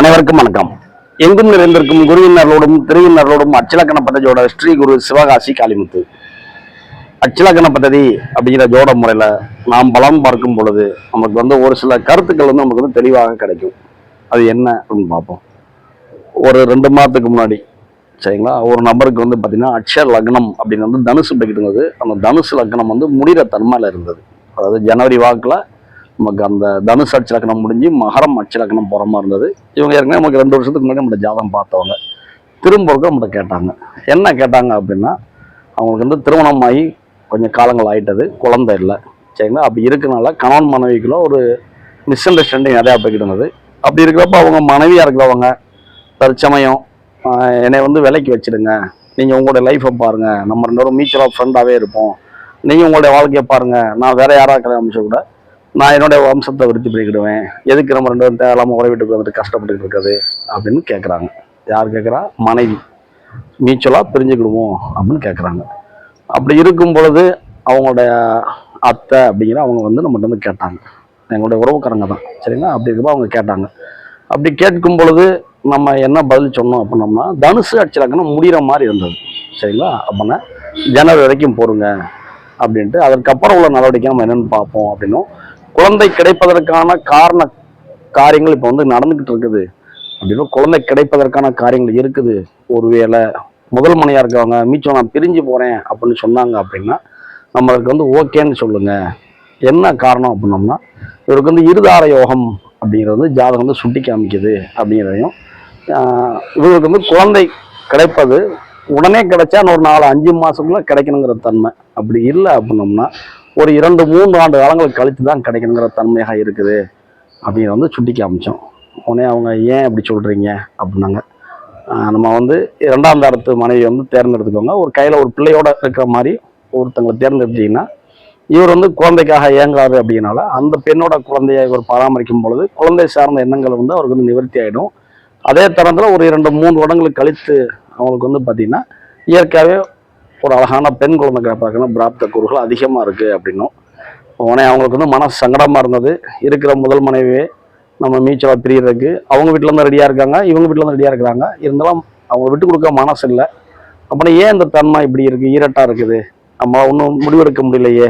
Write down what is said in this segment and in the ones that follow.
அனைவருக்கும் வணக்கம். எங்கும் நிறைந்திருக்கும் குருவினர்களோடும் திருவினர்களோடும் அச்சலக்கண பத்ததியோட ஸ்ரீ குரு சிவகாசி காளிமுத்து. அச்சலக்கண பத்ததி அப்படிங்கிற ஜோட முறையில் நாம் பலம் பார்க்கும் பொழுது நமக்கு வந்து ஒரு சில கருத்துக்கள் வந்து நமக்கு வந்து தெளிவாக கிடைக்கும். அது என்ன அப்படின்னு பார்ப்போம். ஒரு ரெண்டு மாதத்துக்கு முன்னாடி சரிங்களா? ஒரு நபருக்கு வந்து பார்த்தீங்கன்னா அட்சய லக்னம் அப்படின்னு வந்து தனுசு போய்கிட்டு இருந்தது. அந்த தனுசு லக்னம் வந்து முடிகிற தன்மையில் இருந்தது. அதாவது ஜனவரி வாக்கில் நமக்கு அந்த தனுஷ் அச்சலக்கணம் முடிஞ்சு மகரம் அச்சலக்கணம் போகிற மாதிரி இருந்தது. இவங்க ஏற்கனவே நமக்கு ரெண்டு வருஷத்துக்கு முன்னாடி நம்ம ஜாதகம் பார்த்தவங்க. திரும்ப இருக்க நம்மகிட்ட கேட்டாங்க. என்ன கேட்டாங்க அப்படின்னா அவங்களுக்கு வந்து திருமணம் ஆகி கொஞ்சம் காலங்கள் ஆயிட்டது. குழந்தை இல்லை. சரிங்களா? அப்படி இருக்கனால கணவன் மனைவிக்குள்ள ஒரு மிஸ் அண்டர்ஸ்டாண்டிங் நிறையா போய்கிட்டு இருந்தது. அப்படி இருக்கிறப்ப அவங்க மனைவியாக இருக்கிறவங்க தற்சமயம் என்னை வந்து விலைக்கு வச்சிடுங்க. நீங்கள் உங்களுடைய லைஃப்பை பாருங்கள் நம்ம ரெண்டு பேரும் மியூச்சுவல் ஃப்ரெண்டாகவே இருப்போம். நீங்கள் உங்களுடைய வாழ்க்கையை பாருங்கள் நான் வேறு யாராக கல்யாணம் முடிச்சா கூட நான் என்னுடைய வம்சத்தை விருத்தி பண்ணிக்கிடுவேன். எதுக்கு நம்ம ரெண்டு பேரும் தேவையில்லாமல் உறவு வீட்டுக்கு வந்துட்டு கஷ்டப்பட்டுட்டு இருக்குது அப்படின்னு கேட்குறாங்க யார் கேட்குறா மனைவி. மியூச்சுவலாக பிரிஞ்சுக்கிடுவோம் அப்படின்னு கேட்குறாங்க அப்படி இருக்கும் பொழுது அவங்களுடைய அத்தை அப்படிங்கிற அவங்க வந்து நம்மகிட்ட வந்து கேட்டாங்க. எங்களுடைய உறவுக்காரங்க தான். சரிங்களா? அப்படி இருக்கப்போ அவங்க கேட்டாங்க. அப்படி கேட்கும் பொழுது நம்ம என்ன பதில் சொன்னோம் அப்படின்னோம்னா தனுசு அடிச்சிலாக்கணும் முடிகிற மாதிரி இருந்தது. சரிங்களா? அப்படின்னா ஜனவரி வரைக்கும் போருங்க அப்படின்ட்டு அதற்கப்புறம் உள்ள நடவடிக்கை நம்ம என்னென்னு பார்ப்போம் அப்படின்னும் குழந்தை கிடைப்பதற்கான காரண காரியங்கள் இப்போ வந்து நடந்துக்கிட்டு இருக்குது. அப்படின்னா குழந்தை கிடைப்பதற்கான காரியங்கள் இருக்குது. ஒருவேளை முதல் மனையாக இருக்கவங்க மீச்சம் நான் பிரிஞ்சு போகிறேன் அப்படின்னு சொன்னாங்க அப்படின்னா நம்மளுக்கு வந்து ஓகேன்னு சொல்லுங்க. என்ன காரணம் அப்படின்னோம்னா இவருக்கு வந்து இருதார யோகம் அப்படிங்கிறது வந்து ஜாதகம் வந்து சுட்டி காமிக்குது அப்படிங்கிறதையும் இவருக்கு வந்து குழந்தை கிடைப்பது உடனே கிடைச்சா ஒரு நாலு அஞ்சு மாதத்துக்குள்ளே கிடைக்கணுங்கிற தன்மை. அப்படி இல்லை அப்படின்னோம்னா ஒரு இரண்டு மூன்று ஆண்டு காலங்களுக்கு கழித்து தான் கிடைக்கணுங்கிற தன்மையாக இருக்குது. அப்படின்னு வந்து சுட்டி காமிச்சோம் உடனே அவங்க ஏன் அப்படி சொல்கிறீங்க அப்படின்னாங்க. நம்ம வந்து இரண்டாம் தரத்து மனைவி வந்து தேர்ந்தெடுத்துக்கோங்க. ஒரு கையில் ஒரு பிள்ளையோட இருக்கிற மாதிரி ஒருத்தங்களை தேர்ந்தெடுத்தீங்கன்னா இவர் வந்து குழந்தைக்காக இயங்குறாரு அப்படின்னால அந்த பெண்ணோட குழந்தையை இவர் பராமரிக்கும் பொழுது குழந்தை சார்ந்த எண்ணங்கள் வந்து அவருக்கு வந்து நிவர்த்தி ஆகிடும் அதே தரத்தில் ஒரு இரண்டு மூன்று வருடங்களுக்கு கழித்து அவங்களுக்கு வந்து பார்த்திங்கன்னா இயற்கையாகவே ஒரு அழகான பெண் குழந்தை பார்க்கணும் பிராப்த கூறுகள் அதிகமாக இருக்குது அப்படின்னும். உடனே அவங்களுக்கு வந்து மனசு சங்கடமாக இருந்தது. இருக்கிற முதல் மனைவியே நம்ம மீச்சலாக பிரியறதுக்கு அவங்க வீட்டிலேருந்து ரெடியாக இருக்காங்க இவங்க வீட்டிலேருந்து ரெடியாக இருக்கிறாங்க இருந்தாலும் அவங்க விட்டு கொடுக்க மனசு இல்லை. அப்புறம் ஏன் இந்த தன்மை இப்படி இருக்குது ஈரட்டாக இருக்குது? நம்ம ஒன்றும் முடிவெடுக்க முடியலையே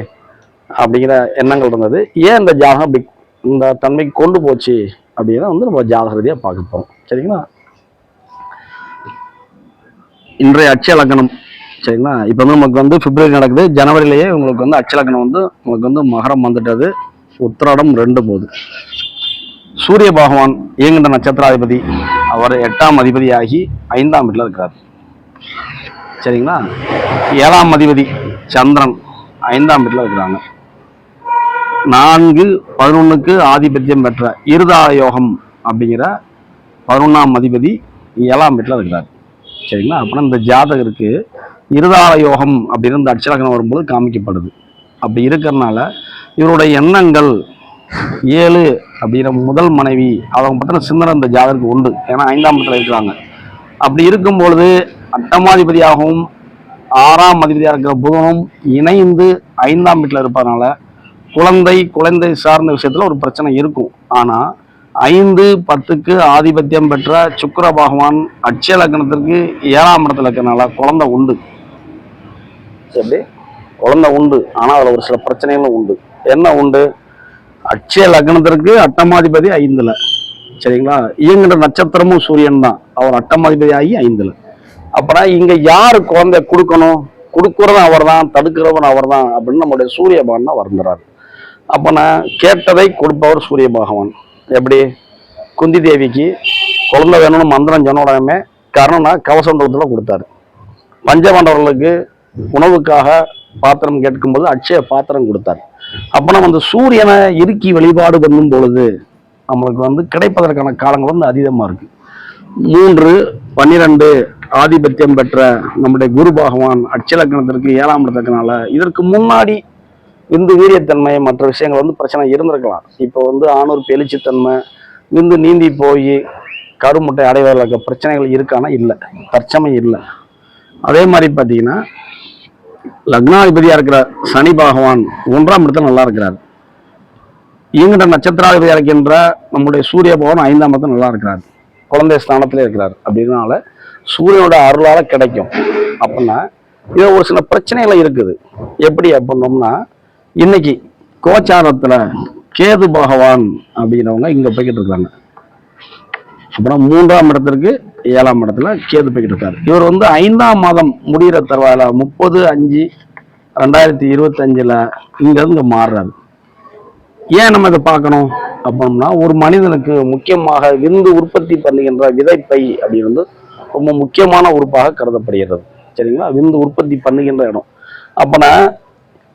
அப்படிங்கிற எண்ணங்கள் இருந்தது. ஏன் இந்த ஜாதகம் இப்படி இந்த தன்மைக்கு கொண்டு போச்சு அப்படிங்கிறத வந்து நம்ம ஜாதக ரீதியாக பார்க்க போகிறோம் சரிங்களா? இன்றைய அச்ச லக்னம் சரிங்களா? இப்போ வந்து நமக்கு வந்து பிப்ரவரி நடக்குது. ஜனவரியிலேயே உங்களுக்கு வந்து அச்சலக்கணம் வந்து உங்களுக்கு வந்து மகரம் வந்துட்டது. உத்திராடம் ரெண்டு போகுது சூரிய பகவான் இயங்குகின்ற நட்சத்திராதிபதி. அவர் எட்டாம் அதிபதி ஆகி ஐந்தாம் வீட்டில் இருக்கிறார். சரிங்களா? ஏழாம் அதிபதி சந்திரன் ஐந்தாம் வீட்டில் இருக்கிறாங்க. நான்கு பதினொன்றுக்கு ஆதிபத்தியம் பெற்ற இருதா யோகம் அப்படிங்கிற பதினொன்றாம் அதிபதி ஏழாம் வீட்டில் இருக்கிறார். சரிங்களா? அப்படின்னா இந்த ஜாதகருக்கு இருதார யோகம் அப்படின்னு இந்த அட்சலக்கணம் வரும்போது காமிக்கப்படுது. அப்படி இருக்கிறனால இவருடைய எண்ணங்கள் ஏழு அப்படிங்கிற முதல் மனைவி அவங்க பற்றின சிந்தனை இந்த ஜாதகருக்கு உண்டு. ஏன்னா ஐந்தாம் இடத்துல இருக்கிறாங்க. அப்படி இருக்கும் பொழுது அட்டமாதிபதியாகவும் ஆறாம் அதிபதியாக இருக்கிற புதனும் இணைந்து ஐந்தாம் வீட்டில் இருப்பதனால குழந்தை குழந்தை சார்ந்த விஷயத்தில் ஒரு பிரச்சனை இருக்கும். ஆனால் ஐந்து பத்துக்கு ஆதிபத்தியம் பெற்ற சுக்கர பகவான் அட்சய லக்னத்திற்கு ஏழாம் இடத்துல இருக்கிறனால குழந்தை உண்டு. எப்படி குழந்தை உண்டு ஆனால் அதில் ஒரு சில பிரச்சனைகளும் உண்டு. என்ன உண்டு? அட்சய லக்னத்திற்கு அட்டமாதிபதி ஐந்துல. சரிங்களா? இயங்குற நட்சத்திரமும் சூரியன் தான். அவர் அட்டமாதிபதி ஆகி ஐந்துல. அப்புறம் இங்க யாரு குழந்தை கொடுக்கணும்? கொடுக்குறதும் அவர் தான் தடுக்கிறவன் அவர் தான் அப்படின்னு நம்முடைய சூரிய பகவான் வருந்துறாரு. அப்போ நான் கேட்டதை கொடுப்பவர் சூரிய பகவான். எப்படி? குந்தி தேவிக்கு குழந்தை வேணும்னு மந்திரம் சொன்ன உடனே கவசம் கவசந்தத்தில் கொடுத்தாரு. பஞ்சபாண்டவர்களுக்கு உணவுக்காக பாத்திரம் கேட்கும்போது அட்சய பாத்திரம் கொடுத்தார். அப்போ நம்ம அந்த சூரியனை இறுக்கி வழிபாடு பண்ணும் பொழுது நம்மளுக்கு வந்து கிடைப்பதற்கான காலங்கள் வந்து அதிகமாக இருக்கு. மூன்று பன்னிரண்டு ஆதிபத்தியம் பெற்ற நம்முடைய குரு பகவான் அட்சலக்கணத்திற்கு ஏழாம் இடத்துக்குனால இதற்கு முன்னாடி விந்து வீரியத்தன்மை மற்ற விஷயங்கள் வந்து பிரச்சனை இருந்திருக்கலாம். இப்போ வந்து ஆணூர் பெலிச்சுத்தன்மை விந்து நீந்தி போய் கருமுட்டை அடைவதற்கு பிரச்சனைகள் இருக்கானா? இல்லை. தற்சமை இல்லை. அதே மாதிரி பார்த்தீங்கன்னா லக்னாதிபதியாக இருக்கிற சனி பகவான் ஒன்றாம் இடத்துல நல்லா இருக்கிறார். இயங்கிட்ட நட்சத்திராதிபதியாக இருக்கின்ற நம்முடைய சூரிய பகவான் ஐந்தாம் இடத்துல நல்லா இருக்கிறார். குழந்தை ஸ்தானத்திலே இருக்கிறார். அப்படின்னால சூரியனோட அருளால கிடைக்கும். அப்படின்னா இது ஒரு சில பிரச்சனைகள் இருக்குது. எப்படி அப்படின்னோம்னா இன்னைக்கு கோச்சாரத்துல கேது பகவான் அப்படிங்கிறவங்க இங்க போய்கிட்டு இருக்காங்க அப்புறம் மூன்றாம் இடத்திற்கு ஏழாம் இடத்துல கேது போய்கிட்டு இருக்காரு. இவர் வந்து ஐந்தாம் மாதம் முடிகிற தருவாயில முப்பது அஞ்சு ரெண்டாயிரத்தி இருபத்தஞ்சில் இங்கேருந்து இங்கே மாறுறாரு. ஏன் நம்ம இதை பார்க்கணும்? அப்படின்னா ஒரு மனிதனுக்கு முக்கியமாக விந்து உற்பத்தி பண்ணுகின்ற விதைப்பை அப்படின்றது வந்து ரொம்ப முக்கியமான உறுப்பாக கருதப்படுகிறது. சரிங்களா? விந்து உற்பத்தி பண்ணுகின்ற இடம். அப்போனா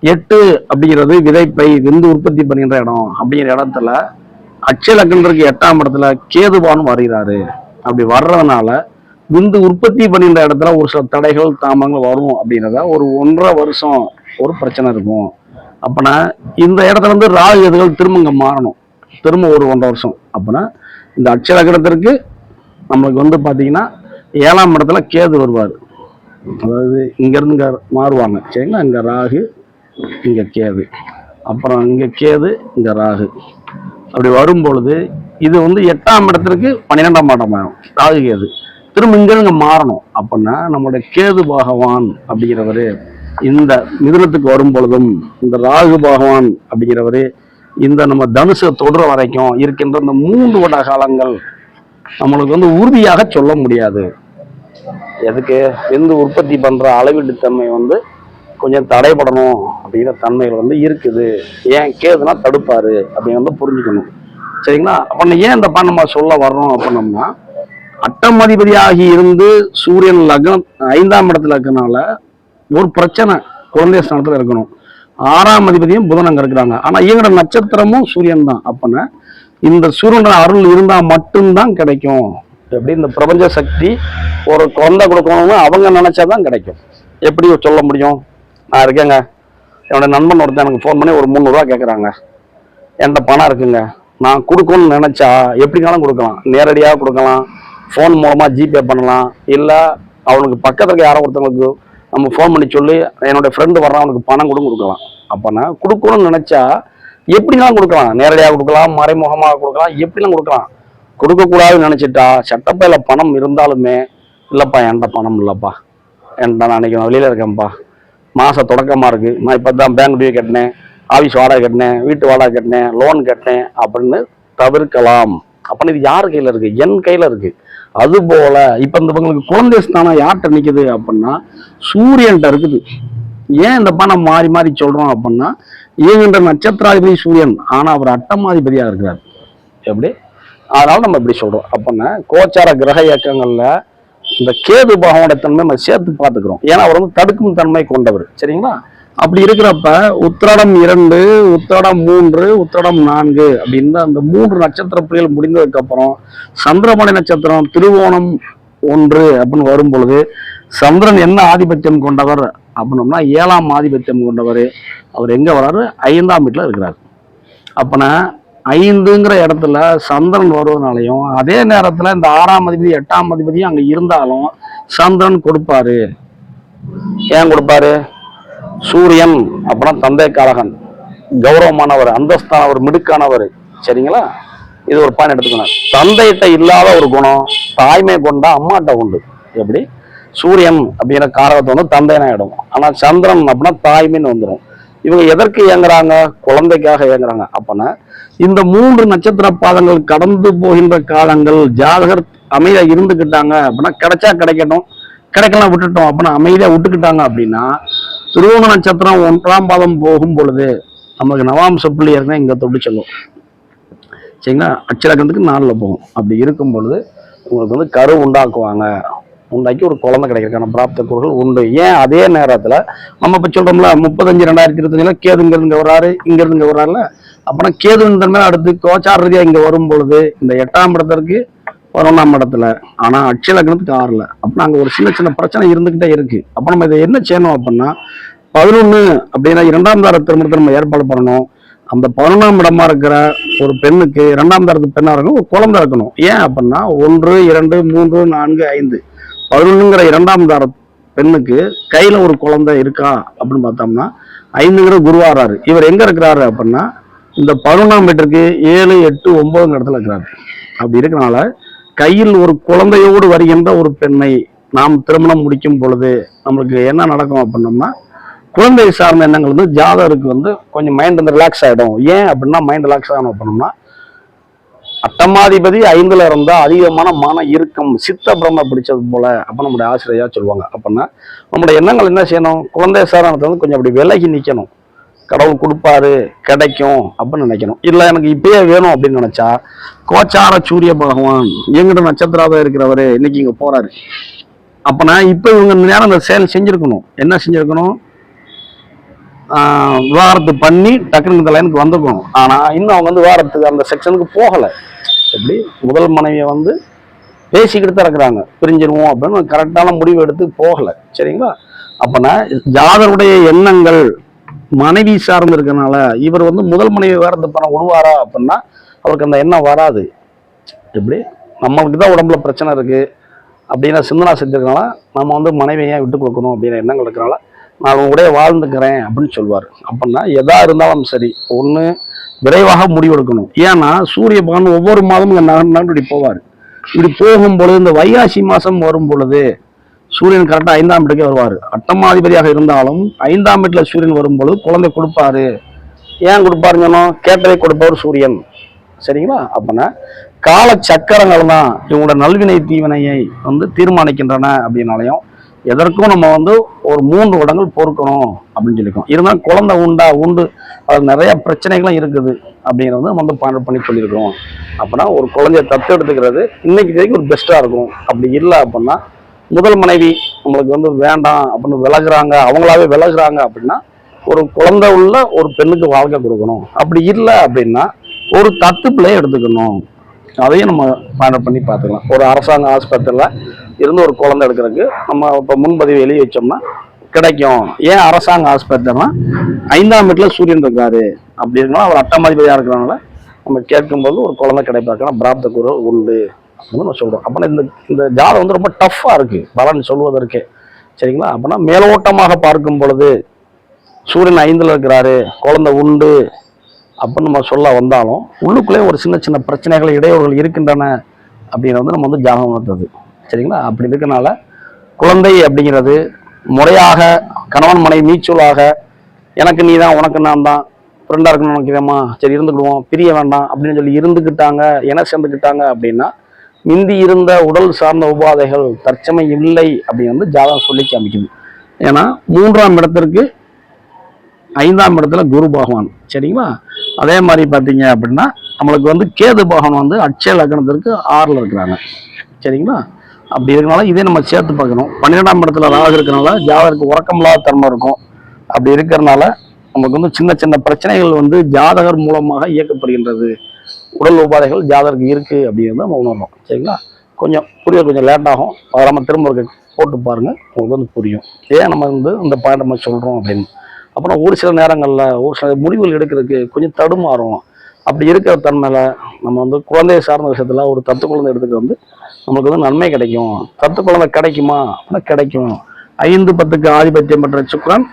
எட்டு அப்படிங்கிறது விதைப்பை விந்து உற்பத்தி பண்ணுகின்ற இடம் அப்படிங்கிற இடத்துல அச்சலக்கன்றதுக்கு எட்டாம் இடத்துல கேதுபான் வருகிறாரு. அப்படி வர்றதுனால விந்து உற்பத்தி பண்ணுகின்ற இடத்துல ஒரு சில தடைகள் தாமங்கள் வரும் அப்படின்றத ஒரு ஒன்றரை வருஷம் ஒரு பிரச்சனை இருக்கும். அப்பனா இந்த இடத்துல இருந்து ராகு எதுகள் திரும்ப இங்கே மாறணும். திரும்ப ஒரு ஒன்றரை வருஷம். அப்பனா இந்த அட்சலக்கணத்திற்கு நம்மளுக்கு வந்து பார்த்தீங்கன்னா ஏழாம் இடத்துல கேது வருவார். அதாவது இங்கேருந்து இங்கே மாறுவாங்க. சரிங்களா? இங்கே ராகு இங்கே கேது. அப்புறம் இங்கே கேது இங்கே ராகு. அப்படி வரும் பொழுது இது வந்து எட்டாம் இடத்திற்கு பன்னிரெண்டாம் இடம் ஆகும் ராகு கேது திரும்ப இங்கிருந்து இங்கே மாறணும். அப்படின்னா நம்மளுடைய கேது பகவான் அப்படிங்கிறவர் இந்த மிதுனத்துக்கு வரும் பொழுதும் இந்த ராகு பகவான் அப்படிங்கிறவர் இந்த நம்ம தனுசை தொடர வரைக்கும் இருக்கின்ற இந்த மூன்று வட காலங்கள் நம்மளுக்கு வந்து உறுதியாக சொல்ல முடியாது. எதுக்கு? எந்த உற்பத்தி பண்ற அளவீட்டுத்தன்மை வந்து கொஞ்சம் தடைபடணும் அப்படிங்கிற தன்மைகள் வந்து இருக்குது. ஏன் கேதுனா தடுப்பாரு அப்படின்னு வந்து புரிஞ்சுக்கணும். சரிங்களா? அப்ப ஏன் இந்த பண்ண நம்ம சொல்ல வர்றோம் அப்படின்னம்னா அட்டமதிபதியாகி இருந்து சூரியன் லக்னம் ஐந்தாம் இடத்துல இருக்கனால ஒரு பிரச்சனை குழந்தை ஸ்தானத்தில் இருக்கணும். ஆறாம் அதிபதியும் புதன் அங்கே இருக்கிறாங்க. ஆனால் இவங்களோட நட்சத்திரமும் சூரியன் தான். அப்பனா இந்த சூரியனோட அருள் இருந்தால் மட்டும்தான் கிடைக்கும். எப்படி இந்த பிரபஞ்ச சக்தி ஒரு குழந்தை கொடுக்கணும்னு அவங்க நினைச்சாதான் கிடைக்கும். எப்படி சொல்ல முடியும்? நான் இருக்கேங்க. என்னோட நண்பன் ஒருத்தன் எனக்கு ஃபோன் பண்ணி ஒரு முந்நூறுரூவா கேட்குறாங்க என்கிட்ட பணம் இருக்குங்க. நான் கொடுக்கணும்னு நினச்சா எப்படினாலும் கொடுக்கலாம். நேரடியாக கொடுக்கலாம். ஃபோன் மூலமாக ஜிபே பண்ணலாம். இல்லை அவனுக்கு பக்கத்தில் இருக்க யாரோ ஒருத்தவங்களுக்கு நம்ம ஃபோன் பண்ணி சொல்லி என்னோடய ஃப்ரெண்டு வர்றான் அவனுக்கு பணம் கூட கொடுக்கலாம். அப்போனா கொடுக்கணும்னு நினச்சா எப்படினாலும் கொடுக்கலாம். நேரடியாக கொடுக்கலாம் மறைமுகமாக கொடுக்கலாம் எப்படிலாம் கொடுக்கலாம். கொடுக்கக்கூடாதுன்னு நினச்சிட்டா சட்டப்பையில் பணம் இருந்தாலுமே இல்லைப்பா என்கிட்ட பணம் இல்லைப்பா. என்கிட்ட நான் அன்றைக்கி நான் வெளியில் இருக்கேன்ப்பா. மாத தொடக்கமாக இருக்குது நான் இப்போ தான் பேங்க் டியூ கட்டினேன் ஆஃபீஸ் வாடகை கட்டினேன் வீட்டு வாடகை கட்டினேன் லோன் கட்டினேன் அப்படின்னு தவிர்க்கலாம். அப்படின்னு இது யார் கையில் இருக்குது என் கையில் இருக்குது அதுபோல் இப்போ இந்த பங்களுக்கு குழந்தை ஸ்தானம் யார்கிட்ட நிற்கிது அப்படின்னா சூரியன்கிட்ட இருக்குது. ஏன் இந்த பணம் மாறி மாறி சொல்கிறோம் அப்படின்னா இயங்குகின்ற நட்சத்திராதிபதி சூரியன் ஆனால் அவர் அட்டமாதிபதியாக இருக்கிறார். எப்படி? அதனால் நம்ம இப்படி சொல்கிறோம் அப்படின்னா கோச்சார கிரக இயக்கங்களில் இந்த கேது பகவானோட தன்மை நம்ம சேர்த்து பார்த்துக்கிறோம். ஏன்னா அவர் வந்து தடுக்கும் தன்மை கொண்டவர். சரிங்களா? அப்படி இருக்கிறப்ப உத்திராடம் இரண்டு உத்திராடம் மூன்று உத்திராடம் நான்கு அப்படின்னு அந்த மூன்று நட்சத்திர புள்ளிகள் முடிந்ததுக்கு அப்புறம் சந்திரமணி நட்சத்திரம் திருவோணம் ஒன்று அப்படின்னு வரும் பொழுது சந்திரன் என்ன ஆதிபத்தியம் கொண்டவர் அப்படின்னோம்னா ஏழாம் ஆதிபத்தியம் கொண்டவர். அவர் எங்க வராரு ஐந்தாம் வீட்டில் இருக்கிறார். அப்பனா ஐந்துங்கிற இடத்துல சந்திரன் வருவதனாலையும் அதே நேரத்துல இந்த ஆறாம் அதிபதி எட்டாம் அதிபதியும் அங்க இருந்தாலும் சந்திரன் கொடுப்பாரு. ஏன் கொடுப்பாரு? சூரியன் அப்புறம் தந்தை காரகன். கௌரவமானவர் அந்தஸ்தானவர் மிடுக்கானவர். சரிங்களா? இது ஒரு பாயிண்ட் எடுத்துக்கணும். தந்தைகிட்ட இல்லாத ஒரு குணம் தாய்மை கொண்டா அம்மாட்ட உண்டு. எப்படி? சூரியன் அப்படிங்கிற காரகத்தை வந்து தந்தைனா இடம். ஆனா சந்திரன் அப்படின்னா தாய்மைன்னு வந்துடும் இவங்க எதற்கு இயங்குறாங்க? குழந்தைக்காக இயங்குறாங்க. அப்பனா இந்த மூன்று நட்சத்திர பாதங்கள் கடந்து போகின்ற காலங்கள் ஜாதகர் அமைதியா இருந்துக்கிட்டாங்க அப்படின்னா கிடைச்சா கிடைக்கட்டும் கிடைக்கலாம் விட்டுட்டோம் அப்படின்னா அமைதியா விட்டுக்கிட்டாங்க அப்படின்னா திருவோண நட்சத்திரம் ஒன்றாம் பாதம் போகும் பொழுது நமக்கு நவாம்ச புள்ளி ஏற்கனவே இங்க தொடிச்சங்கும் சரிங்களா? அச்சலக்கணத்துக்கு நாளில் போகும். அப்படி இருக்கும் பொழுது உங்களுக்கு வந்து கரு உண்டாக்குவாங்க. உண்டாக்கி ஒரு குழந்தை கிடைக்கிறதுக்கான பிராப்த கூறுகள் உண்டு. ஏன் அதே நேரத்தில் நம்ம இப்போ சொல்கிறோம்ல முப்பத்தஞ்சு ரெண்டாயிரத்தி இருபத்தஞ்சில் கேது இங்கேருந்து இங்கே வராரு இங்கேருந்து இங்கே வராருல அப்போனா கேதுவின் தன்மை அடுத்து கோச்சார ரீதியாக இங்கே வரும் பொழுது இந்த எட்டாம் இடத்திற்கு பதினொன்றாம் இடத்துல. ஆனால் அட்சலக்கணத்துக்கு ஆறில். அப்படின்னா அங்கே ஒரு சின்ன சின்ன பிரச்சனை இருந்துக்கிட்டே இருக்குது அப்போ நம்ம இதை என்ன செய்யணும் அப்படின்னா பதினொன்று அப்படின்னா இரண்டாம் தார திருமணத்தை நம்ம ஏற்பாடு பண்ணணும். அந்த பதினொன்றாம் இடமா இருக்கிற ஒரு பெண்ணுக்கு இரண்டாம் தரத்து பெண்ணாக இருக்கணும் ஒரு குழந்தை இருக்கணும். ஏன் அப்படின்னா ஒன்று இரண்டு மூன்று நான்கு ஐந்து. பதினொன்றுங்கிற இரண்டாம் தார பெண்ணுக்கு கையில ஒரு குழந்தை இருக்கா அப்படின்னு பார்த்தோம்னா ஐந்துங்கிற குருவாராரு இவர் எங்க இருக்கிறாரு அப்படின்னா இந்த பதினொன்றாம் வீட்டிற்கு ஏழு எட்டு ஒன்பதுங்கிற இடத்துல இருக்கிறாரு. அப்படி இருக்கிறனால கையில் ஒரு குழந்தையோடு வருகின்ற ஒரு பெண்ணை நாம் திருமணம் முடிக்கும் பொழுது நம்மளுக்கு என்ன நடக்கும் அப்படின்னோம்னா குழந்தை சார்ந்த எண்ணங்கள் வந்து ஜாதகருக்கு வந்து கொஞ்சம் மைண்ட் வந்து ரிலாக்ஸ் ஆகிடும் ஏன் அப்படின்னா மைண்ட் ரிலாக்ஸ் ஆகணும் அப்படின்னோம்னா அட்டமாதிபதி ஐந்துல இருந்தா அதிகமான மன இறுக்கம் சித்த பிரம்ம பிடிச்சது போல அப்ப நம்முடைய ஆசிரியா சொல்லுவாங்க. அப்படின்னா நம்முடைய எண்ணங்கள் என்ன செய்யணும்? குழந்தை சாரணத்தை வந்து கொஞ்சம் அப்படி விலகி நிக்கணும். கடவுள் கொடுப்பாரு கிடைக்கும் அப்படின்னு நினைக்கணும். இல்ல எனக்கு இப்பயே வேணும் அப்படின்னு நினைச்சா கோச்சார சூரிய பகவான் எங்கிட்ட நட்சத்திராதான் இருக்கிறவரு இன்னைக்கு இங்க போறாரு. அப்பனா இப்ப இவங்க நேரம் அந்த செயல் செஞ்சிருக்கணும். என்ன செஞ்சிருக்கணும்? ஆஹ் விவாகரத்து பண்ணி டக்குனு இந்த லைனுக்கு வந்துக்கணும். ஆனா இன்னும் அவங்க வந்து விவாகரத்துக்கு அந்த செக்ஷனுக்கு போகல. எப்படி முதல் மனைவியை வந்து பேசிக்கிட்டு தான் இருக்கிறாங்க. பிரிஞ்சிருவோம் அப்படின்னு கரெக்டான முடிவு எடுத்து போகலை. சரிங்களா? அப்போனா ஜாதருடைய எண்ணங்கள் மனைவி சார்ந்து இருக்கனால இவர் வந்து முதல் மனைவி வேற இந்த பணம் விடுவாரா அப்படின்னா அவருக்கு அந்த எண்ணம் வராது. எப்படி? நம்மளுக்கு தான் உடம்புல பிரச்சனை இருக்குது அப்படின்னா சிந்தனா செஞ்சிருக்கனால நம்ம வந்து மனைவியை விட்டு கொடுக்கணும் அப்படின்ற எண்ணங்கள் இருக்கனால நான் உன் கூட வாழ்ந்துக்கிறேன் அப்படின்னு சொல்லுவார் அப்படின்னா எதா இருந்தாலும் சரி ஒன்று விரைவாக முடிவெடுக்கணும். ஏன்னா சூரிய பகவான் ஒவ்வொரு மாதமும் இங்க நகர்ந்து இப்படி போவார். இப்படி போகும் பொழுது இந்த வைகாசி மாதம் வரும் பொழுது சூரியன் கரெக்டாக ஐந்தாம் வீட்டுக்கே வருவார். அட்டமாதிபதியாக இருந்தாலும் ஐந்தாம் வீட்டில் சூரியன் வரும்பொழுது குழந்தை கொடுப்பாரு. ஏன் கொடுப்பாருன்னு சொன்னோம்? கேட்டதை கொடுப்பவர் சூரியன். சரிங்களா? அப்படின்னா கால சக்கரங்கள் தான் இவங்களோட நல்வினை தீவினையை வந்து தீர்மானிக்கின்றன அப்படின்னாலையும் எதற்கும் நம்ம வந்து ஒரு மூன்று இடங்கள் பொறுக்கணும் அப்படின்னு சொல்லியிருக்கோம். இருந்தாலும் குழந்தை உண்டா உண்டு அது நிறைய பிரச்சனைகளும் இருக்குது அப்படிங்கிறது நம்ம வந்து பாயிண்ட் பண்ணி சொல்லியிருக்கோம் அப்படின்னா ஒரு குழந்தைய தத்து எடுத்துக்கிறது இன்னைக்கு வரைக்கும் ஒரு பெஸ்ட்டாக இருக்கும். அப்படி இல்லை அப்படின்னா முதல் மனைவி நம்மளுக்கு வந்து வேண்டாம் அப்படின்னு விலகுறாங்க அவங்களாவே விலகுறாங்க அப்படின்னா ஒரு குழந்தை உள்ள ஒரு பெண்ணுக்கு வாழ்க்கை கொடுக்கணும். அப்படி இல்லை அப்படின்னா ஒரு தத்து பிள்ளையை எடுத்துக்கணும். அதையும் நம்ம பாயிண்ட் பண்ணி பார்த்துக்கலாம். ஒரு அரசாங்க ஆஸ்பத்திரியில் இருந்து ஒரு குழந்தை எடுக்கிறதுக்கு நம்ம இப்போ முன்பதிவு எழுதி வச்சோம்னா கிடைக்கும். ஏன் அரசாங்க ஆஸ்பத்திரினா ஐந்தாம் வீட்டில் சூரியன் இருக்காரு அப்படின்னா அவர் அட்டமாதிபதியாக இருக்கிறனால நம்ம கேட்கும்போது ஒரு குழந்தை கிடைப்பாக்கணும் பிராப்த குரு உண்டு அப்படின்னு நம்ம சொல்கிறோம் அப்போனா இந்த இந்த ஜாதம் வந்து ரொம்ப டஃப்பாக இருக்குது பலன் சொல்வதற்கே. சரிங்களா? அப்போனா மேலோட்டமாக பார்க்கும் பொழுது சூரியன் ஐந்தில் இருக்கிறாரு குழந்தை உண்டு அப்படின்னு நம்ம சொல்ல வந்தாலும் உள்ளுக்குள்ளே ஒரு சின்ன சின்ன பிரச்சனைகள் இடையூறுகள் இருக்கின்றன அப்படின்னு வந்து நம்ம வந்து ஜாதகம் வந்தது சரிங்களா? அப்படி இருக்கனால குழந்தை அப்படிங்கிறது முறையாக கணவன் மனை மீச்சூலாக எனக்கு நீ தான் உனக்கு நான் தான் ஃப்ரெண்டாக இருக்கணும் நினைக்கிறேம்மா சரி இருந்துக்கிடுவோம் பிரிய வேண்டாம் அப்படின்னு சொல்லி இருந்துக்கிட்டாங்க என சேர்ந்துக்கிட்டாங்க அப்படின்னா மிந்தி இருந்த உடல் சார்ந்த உபாதைகள் தற்சமை இல்லை அப்படின்னு வந்து ஜாதகம் சொல்லி காமிக்குது. ஏன்னா மூன்றாம் இடத்திற்கு ஐந்தாம் இடத்துல குரு பகவான் சரிங்களா? அதே மாதிரி பார்த்தீங்க அப்படின்னா நம்மளுக்கு வந்து கேது பகவான் வந்து அட்சய லக்னத்திற்கு ஆறில் இருக்கிறாங்க சரிங்களா? அப்படி இருக்கனால இதே நம்ம சேர்த்து பார்க்கணும். பன்னிரெண்டாம் இடத்துல ராகு இருக்கிறனால ஜாதகருக்கு உறக்கமில்லாத தன்மை இருக்கும். அப்படி இருக்கிறனால நமக்கு வந்து சின்ன சின்ன பிரச்சனைகள் வந்து ஜாதகர் மூலமாக இயக்கப்படுகின்றது. உடல் உபாதைகள் ஜாதகருக்கு இருக்குது அப்படிங்கிறத நம்ம உணரணும். சரிங்களா? கொஞ்சம் புரிய கொஞ்சம் லேட் ஆகும். அதை நம்ம திரும்ப ஒரு போட்டு பாருங்கள் உங்களுக்கு வந்து புரியும். ஏன் நம்ம வந்து இந்த பாயிண்ட் நம்ம சொல்கிறோம் அப்படின்னு. அப்புறம் ஒரு சில நேரங்களில் ஒரு சில முடிவுகள் எடுக்கிறதுக்கு கொஞ்சம் தடுமாறும். அப்படி இருக்கிற தன்மையில் நம்ம வந்து குழந்தையை சார்ந்த விஷயத்துல ஒரு தத்து குழந்தை எடுத்துக்க வந்து நமக்கு வந்து நன்மை கிடைக்கும். தத்து குழந்தை கிடைக்குமா? அப்படின்னா கிடைக்கும். ஐந்து பத்துக்கு ஆதிபத்தியம் பெற்ற சுக்கிரன்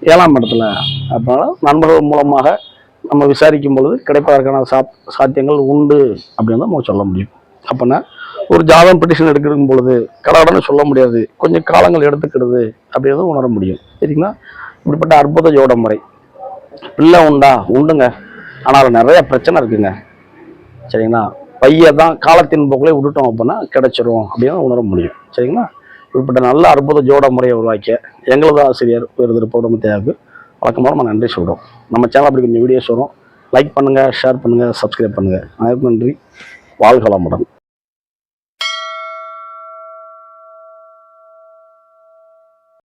ஏழாம் இடத்துல. அதனால நண்பர்கள் மூலமாக நம்ம விசாரிக்கும் பொழுது கிடைப்பதற்கான சாத் சாத்தியங்கள் உண்டு அப்படின்னு தான் நம்ம சொல்ல முடியும். அப்படின்னா ஒரு ஜாதகம் பெட்டிஷன் எடுக்கும் பொழுது கடவுடனே சொல்ல முடியாது. கொஞ்சம் காலங்கள் எடுத்துக்கிடுது அப்படின்றத உணர முடியும். சரிங்களா? இப்படிப்பட்ட அற்புத ஜோட முறை. பிள்ளை உண்டா? உண்டுங்க. ஆனால் நிறைய பிரச்சனை இருக்குங்க. சரிங்களா? பையை தான் காலத்தின் போக்கில் விட்டுட்டோம் அப்படின்னா கிடைச்சிரும் அப்படின்னு உணர முடியும். சரிங்களா? இப்படிப்பட்ட நல்ல அற்புத ஜோட முறையை உருவாக்கிய எங்களது ஆசிரியர் விருது பௌர்ணமி தேவைக்கு வழக்கமாக நம்ம நன்றி சொல்கிறோம் நம்ம சேனல் அப்படி கொஞ்சம் வீடியோஸ் வரும். லைக் பண்ணுங்கள் ஷேர் பண்ணுங்கள் சப்ஸ்கிரைப் பண்ணுங்கள் அனைவருக்கும் நன்றி. வாழ்க வளமுடன்.